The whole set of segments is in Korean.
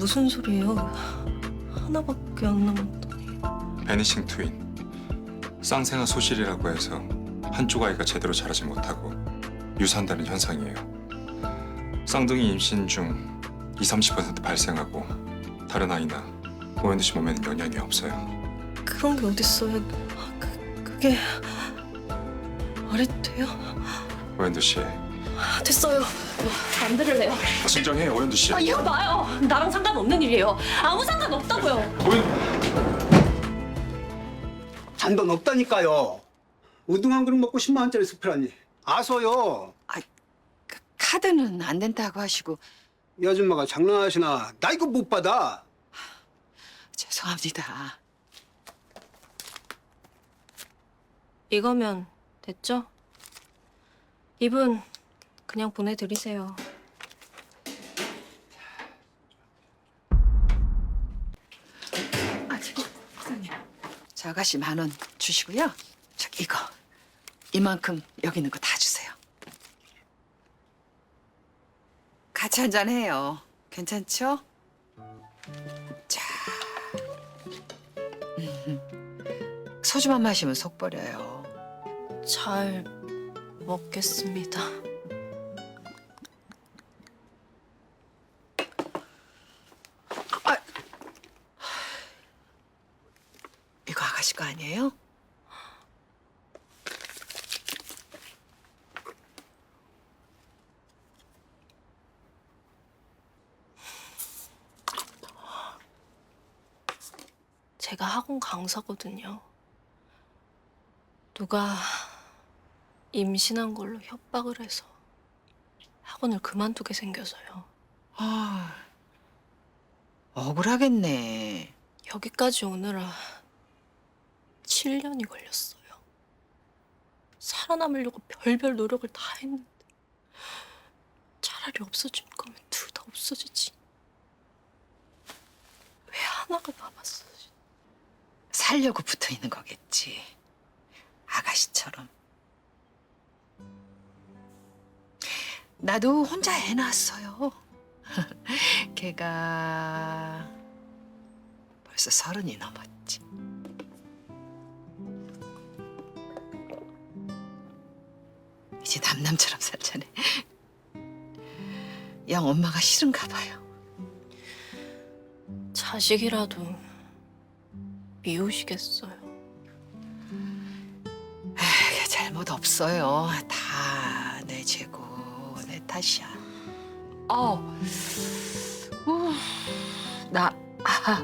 무슨 소리예요? 하나밖에 안 남았더니. 베니싱 트윈 쌍생아 소실이라고 해서 한쪽 아이가 제대로 자라지 못하고 유산되는 현상이에요. 쌍둥이 임신 중 20, 30% 발생하고 다른 아이나 오현두 씨 몸에는 영향이 없어요. 그런 게 어딨어요? 아, 그, 그게 말이 돼요? 오현두 씨 아, 됐어요. 안 들을래요. 진정해 오현두 씨. 아, 이거 봐요. 나랑 상관없는 일이에요. 아무 상관없다고요. 오현 잔돈 없다니까요. 우동 한 그릇 먹고 10만 원짜리 스프라니. 아서요. 그 카드는 안 된다고 하시고 이 아줌마가 장난하시나. 나 이거 못 받아. 죄송합니다. 이거면 됐죠? 이분 그냥 보내드리세요. 아, 저기 사장님. 저 아가씨 만 원 주시고요. 저 이거 이만큼 여기 있는 거 다 주세요. 같이 한잔 해요. 괜찮죠? 자, 음, 소주만 마시면 속 버려요. 잘 먹겠습니다. 씨 거 아니에요? 제가 학원 강사거든요. 누가 임신한 걸로 협박을 해서 학원을 그만두게 생겨서요. 아, 억울하겠네. 여기까지 오느라 7년이 걸렸어요. 살아남으려고 별별 노력을 다 했는데 차라리 없어질 거면 둘 다 없어지지. 왜 하나가 남았어? 살려고 붙어 있는 거겠지. 아가씨처럼. 나도 혼자 애 낳았어요. 걔가 벌써 서른이 넘었지. 이제 남남처럼 살자네. 영 엄마가 싫은가 봐요. 자식이라도 미우시겠어요. 걔 잘못 없어요. 다 내 죄고 내 탓이야. 어, 우, 나 아,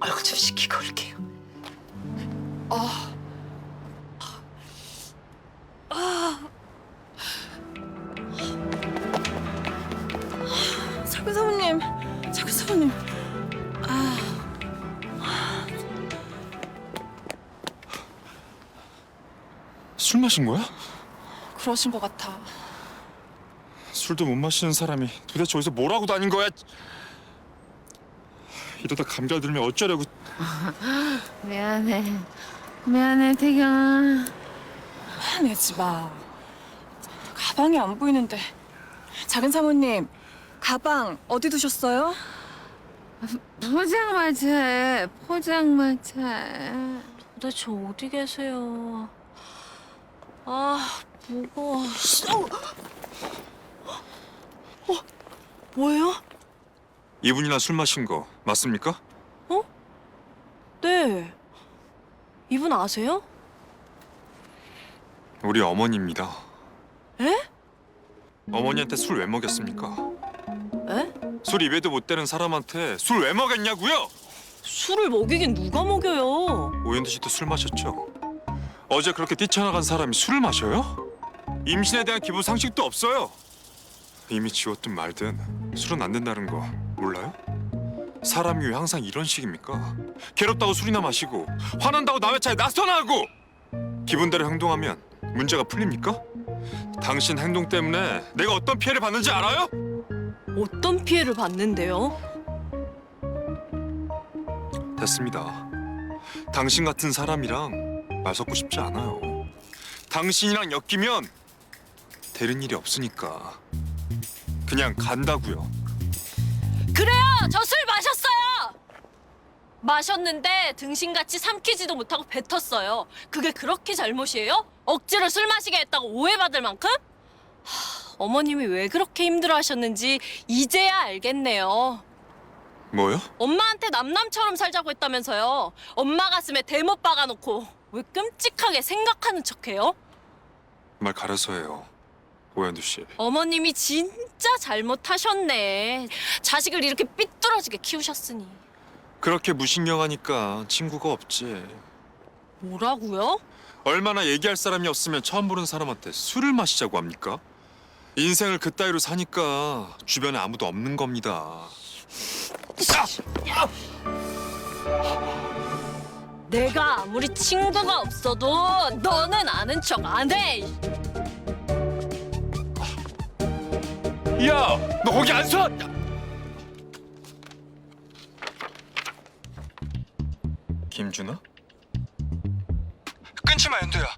얼굴 좀 식히고 올게요. 어, 작은 사모님, 작은 사모님. 술 마신 거야? 그러신 것 같아. 술도 못 마시는 사람이 도대체 어디서 뭘 하고 다닌 거야? 이러다 감기가 들면 어쩌려고? 미안해. 미안해, 태경아. 화내지 마. 가방이 안 보이는데. 작은 사모님, 가방 어디 두셨어요? 포장마차에, 포장마차에. 도대체 어디 계세요? 아, 무거워. 어, 뭐예요? 이분이나 술 마신 거 맞습니까? 네. 이분 아세요? 우리 어머니입니다. 에? 어머니한테 술 왜 먹였습니까? 에? 술 입에도 못 대는 사람한테 술 왜 먹였냐고요? 술을 먹이긴 누가 먹여요? 오현두 씨도 술 마셨죠? 어제 그렇게 뛰쳐나간 사람이 술을 마셔요? 임신에 대한 기본 상식도 없어요. 이미 지웠든 말든 술은 안 된다는 거 몰라요? 사람이 왜 항상 이런 식입니까? 괴롭다고 술이나 마시고 화난다고 남의 차에 나서나고 기분대로 행동하면 문제가 풀립니까? 당신 행동 때문에 내가 어떤 피해를 받는지 알아요? 어떤 피해를 봤는데요? 됐습니다. 당신 같은 사람이랑 말 섞고 싶지 않아요. 당신이랑 엮이면 되는 일이 없으니까 그냥 간다고요. 그래요! 저 술 마셨어요! 마셨는데 등신같이 삼키지도 못하고 뱉었어요. 그게 그렇게 잘못이에요? 억지로 술 마시게 했다고 오해받을 만큼? 하... 어머님이 왜 그렇게 힘들어 하셨는지 이제야 알겠네요. 뭐요? 엄마한테 남남처럼 살자고 했다면서요. 엄마 가슴에 대못 박아놓고 왜 끔찍하게 생각하는 척해요? 말 가려서 해요. 오현두 씨. 어머님이 진짜 잘못하셨네. 자식을 이렇게 삐뚤어지게 키우셨으니. 그렇게 무신경하니까 친구가 없지. 뭐라고요? 얼마나 얘기할 사람이 없으면 처음 보는 사람한테 술을 마시자고 합니까? 인생을 그따위로 사니까 주변에 아무도 없는 겁니다. 내가 아무리 친구가 없어도 너는 아는 척 안 해. 야, 너 거기 안 서! 김준아? 끊지 마, 연두야.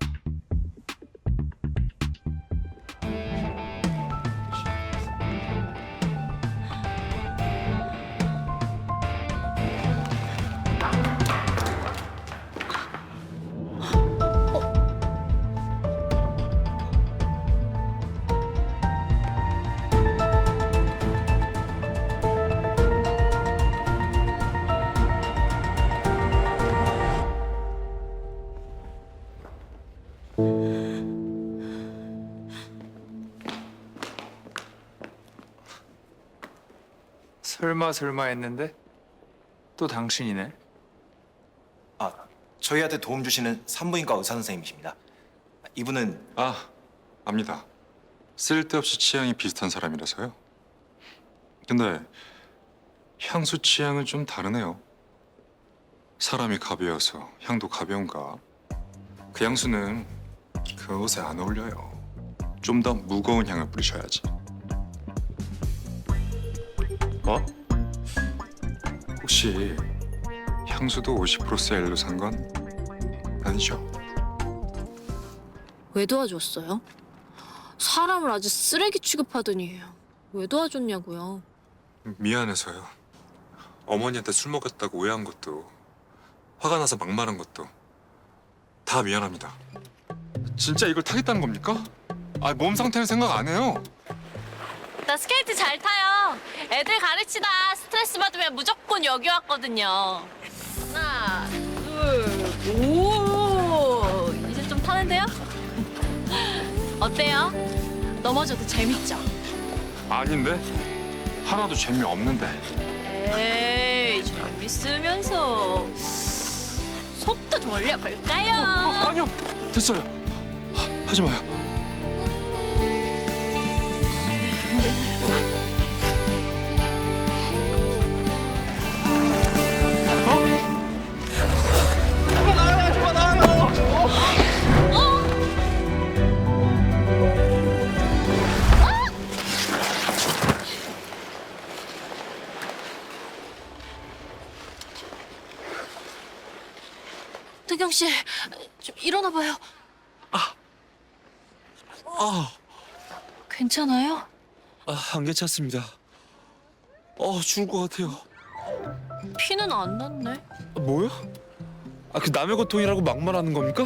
설마 설마 했는데 또 당신이네. 아, 저희한테 도움 주시는 산부인과 의사 선생님이십니다. 이분은 아, 압니다. 쓸데없이 취향이 비슷한 사람이라서요. 근데 향수 취향은 좀 다르네요. 사람이 가벼워서 향도 가벼운가? 그 향수는 그 옷에 안 어울려요. 좀 더 무거운 향을 뿌리셔야지. 어? 혹시 향수도 50% 세일로 산 건 아니죠? 왜 도와줬어요? 사람을 아주 쓰레기 취급하더니 왜 도와줬냐고요? 미안해서요. 어머니한테 술 먹였다고 오해한 것도 화가 나서 막말한 것도 다 미안합니다. 진짜 이걸 타겠다는 겁니까? 아, 몸 상태는 생각 안 해요. 나 스케이트 잘 타요. 애들 가르치다 스트레스 받으면 무조건 여기 왔거든요. 하나, 둘, 오. 이제 좀 타는데요? 어때요? 넘어져도 재밌죠? 아닌데? 하나도 재미없는데. 에이, 재밌으면서 속도 좀 올려볼까요? 아니요, 됐어요. 하, 하지 마요. 씨, 좀 일어나 봐요. 아, 괜찮아요? 아, 안 괜찮습니다. 어, 죽을 것 같아요. 피는 안 났네. 아, 뭐야? 아, 그 남의 고통이라고 막말하는 겁니까?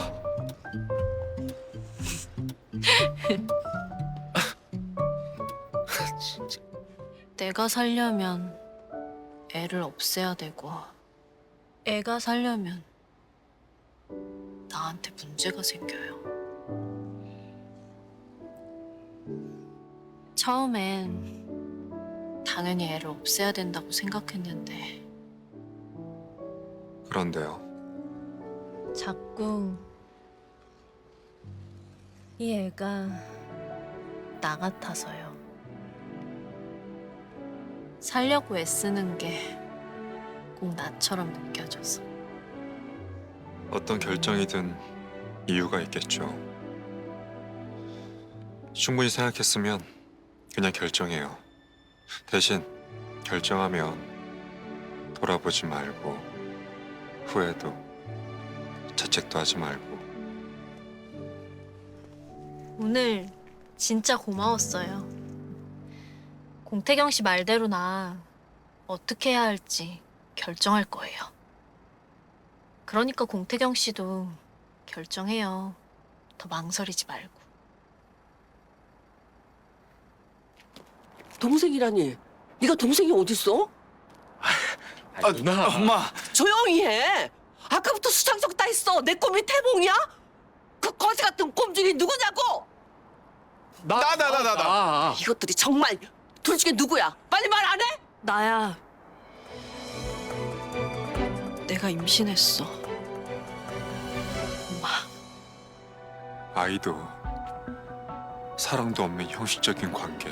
내가 살려면 애를 없애야 되고 애가 살려면 나한테 문제가 생겨요. 처음엔 당연히 애를 없애야 된다고 생각했는데 그런데요. 자꾸 이 애가 나 같아서요. 살려고 애쓰는 게 꼭 나처럼 느껴져서. 어떤 결정이든 이유가 있겠죠. 충분히 생각했으면 그냥 결정해요. 대신 결정하면 돌아보지 말고 후회도 자책도 하지 말고 오늘 진짜 고마웠어요. 공태경 씨 말대로 나 어떻게 해야 할지 결정할 거예요. 그러니까 공태경 씨도 결정해요. 더 망설이지 말고. 동생이라니. 네가 동생이 어딨어? 아, 누나. 엄마. 조용히 해. 아까부터 수상석 따 있어. 내 꿈이 태몽이야? 그 거지 같은 꼼중이 누구냐고? 나, 나, 나, 나, 나. 이것들이 정말 둘 중에 누구야? 빨리 말 안 해? 나야. 내가 임신했어. 엄마. 아이도 사랑도 없는 형식적인 관계.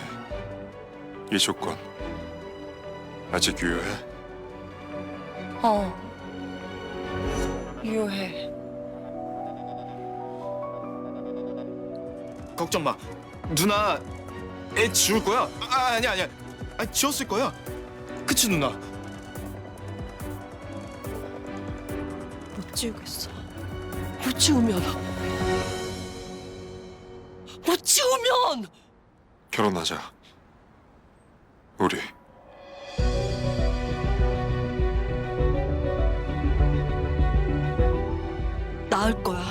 이 조건 아직 유효해? 어. 유효해. 걱정 마. 누나 애 지울 거야? 아, 아니야 아니야. 아, 지웠을 거야. 그치 누나? 못 지우겠어. 못 지우면. 못 지우면! 결혼하자. 우리. 나을 거야.